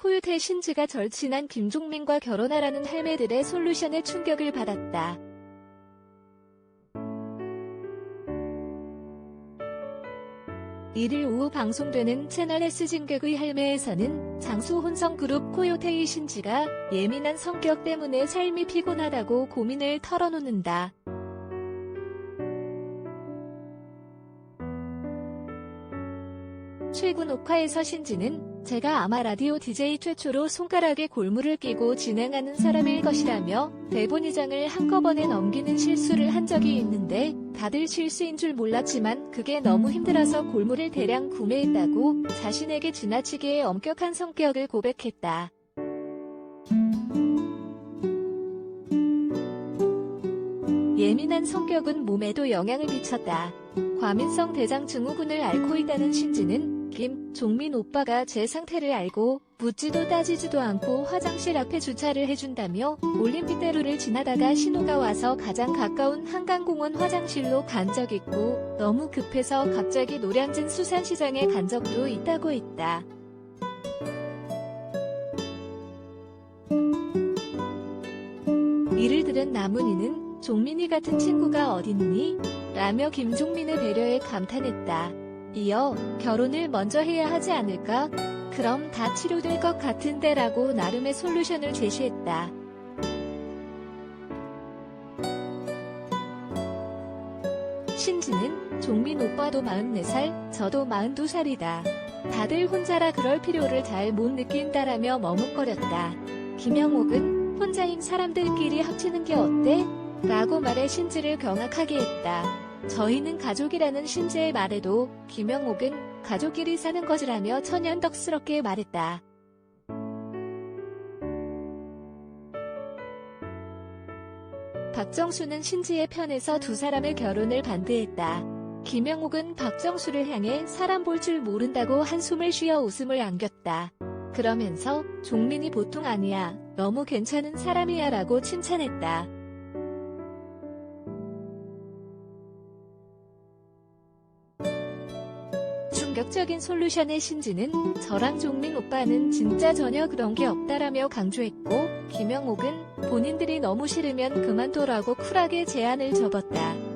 코요태 신지가 절친한 김종민과 결혼하라는 할매들의 솔루션에 충격을 받았다. 일일 오후 방송되는 채널 S진격의 할매에서는 장수 혼성 그룹 코요테의 신지가 예민한 성격 때문에 삶이 피곤하다고 고민을 털어놓는다. 최근 녹화에서 신지는 제가 아마 라디오 DJ 최초로 손가락에 골무를 끼고 진행하는 사람일 것이라며 대본 이장을 한꺼번에 넘기는 실수를 한 적이 있는데 다들 실수인 줄 몰랐지만 그게 너무 힘들어서 골무를 대량 구매했다고 자신에게 지나치게 엄격한 성격을 고백했다. 예민한 성격은 몸에도 영향을 미쳤다. 과민성 대장 증후군을 앓고 있다는 신지는 김, 종민 오빠가 제 상태를 알고 묻지도 따지지도 않고 화장실 앞에 주차를 해준다며 올림픽대로를 지나다가 신호가 와서 가장 가까운 한강공원 화장실로 간 적 있고 너무 급해서 갑자기 노량진 수산시장에 간 적도 있다고 했다. 이를 들은 나문희는 종민이 같은 친구가 어딨니? 라며 김종민의 배려에 감탄했다. 이어 결혼을 먼저 해야 하지 않을까? 그럼 다 치료될 것 같은데 라고 나름의 솔루션을 제시했다. 신지는 종민 오빠도 44살, 저도 42살이다. 다들 혼자라 그럴 필요를 잘 못 느낀다라며 머뭇거렸다. 김영옥은 혼자인 사람들끼리 합치는 게 어때? 라고 말해 신지를 경악하게 했다. 저희는 가족이라는 신지의 말에도 김영옥은 가족끼리 사는 것이라며 천연덕스럽게 말했다. 박정수는 신지의 편에서 두 사람의 결혼을 반대했다. 김영옥은 박정수를 향해 사람 볼 줄 모른다고 한숨을 쉬어 웃음을 안겼다. 그러면서 종민이 보통 아니야. 너무 괜찮은 사람이야 라고 칭찬했다. 충격적인 솔루션의 신지는 저랑 종민 오빠는 진짜 전혀 그런 게 없다라며 강조했고 김영옥은 본인들이 너무 싫으면 그만둬라고 쿨하게 제안을 접었다.